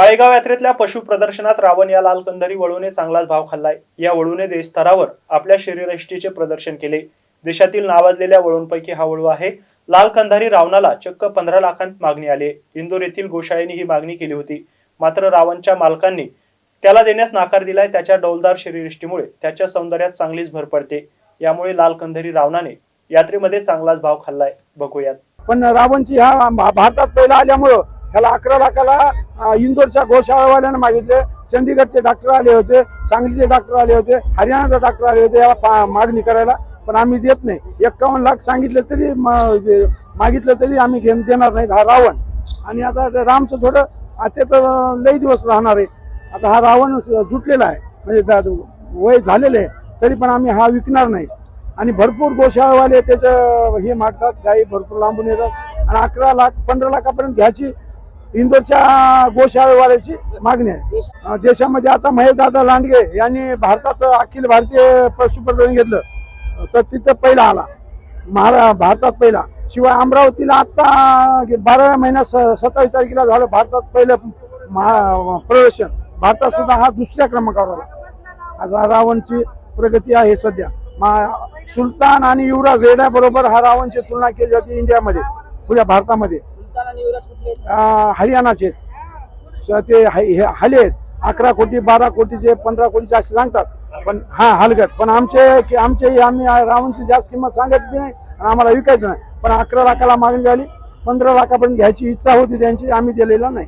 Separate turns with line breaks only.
माळेगाव यात्रेतल्या पशु प्रदर्शनात रावण या लाल कंधारी वळूने चांगलाच भाव खाल्लाय. या वळूने देशस्तरावर आपल्या शरीरयष्टीचे प्रदर्शन केले. देशातील नावाजलेल्या वळूंपैकी हा वळू आहे. लाल कंधारी रावणाला चक्क पंधरा लाखांत मागणी आली. इंदूर इंदोर येथील गोशाळेने ही मागणी केली होती. मात्र रावणच्या मालकांनी त्याला देण्यास नकार दिलाय. त्याच्या डौलदार शरीरयष्टीमुळे त्याच्या सौंदर्यात चांगलीच भर पडते. यामुळे लाल कंधारी रावणाने यात्रेमध्ये चांगलाच भाव खाल्लाय. बघूयात.
पण रावणची हा भारतात पहिला आल्यामुळं ह्याला अकरा लाखाला इंदोरच्या गोशाळावाल्यानं मागितले. चंदीगडचे डॉक्टर आले होते सांगलीचे डॉक्टर आले होते हरियाणाचे डॉक्टर आले होते याला पा- मागणी करायला. पण आम्ही देत नाही. एक्कावन्न लाख सांगितलं तरी म- मागितलं तरी आम्ही घेऊन देणार नाही हा रावण. आणि आता रामचं थोडं आता तर लई दिवस राहणार आहे. आता हा रावण जुटलेला आहे. म्हणजे त्या- वय झालेलं आहे. तरी पण आम्ही हा विकणार नाही. आणि भरपूर गोशाळावाले त्याचं हे मागतात गाई भरपूर लांबून येतात. आणि अकरा लाख पंधरा लाखापर्यंत घ्यायची इंदोरच्या गोशाळेवाल्याची मागणी आहे. देशामध्ये आता महेश दादा लांडगे यांनी भारतात अखिल भारतीय पशुप्रदर्शन घेतलं. तर तिथं पहिला आला. महारा भारतात पहिला. शिवाय अमरावतीला आता बाराव्या महिन्यात सत्तावीस तारखेला झालं भारतात पहिलं महा प्रदर्शन. भारतात सुद्धा हा दुसऱ्या क्रमांकावर आला. आज हा रावणची प्रगती आहे सध्या. मा सुलतान आणि युवराज रेड्याबरोबर हा रावणची तुलना केली जाते इंडियामध्ये. पुऱ्या भारतामध्ये.
आहेत?
हरियाणाचे स- ते हले आहेत. अकरा कोटी बारा कोटीचे पंधरा कोटीचे असे सांगतात. पण हा हलगट. पण आमचे की आमचे आम्ही रावणची जास्त किंमत सांगत बी नाही आणि आम्हाला विकायचं नाही. पण अकरा लाखाला मागणी झाली. पंधरा लाखापर्यंत घ्यायची इच्छा होती त्यांची. आम्ही दिलेला नाही.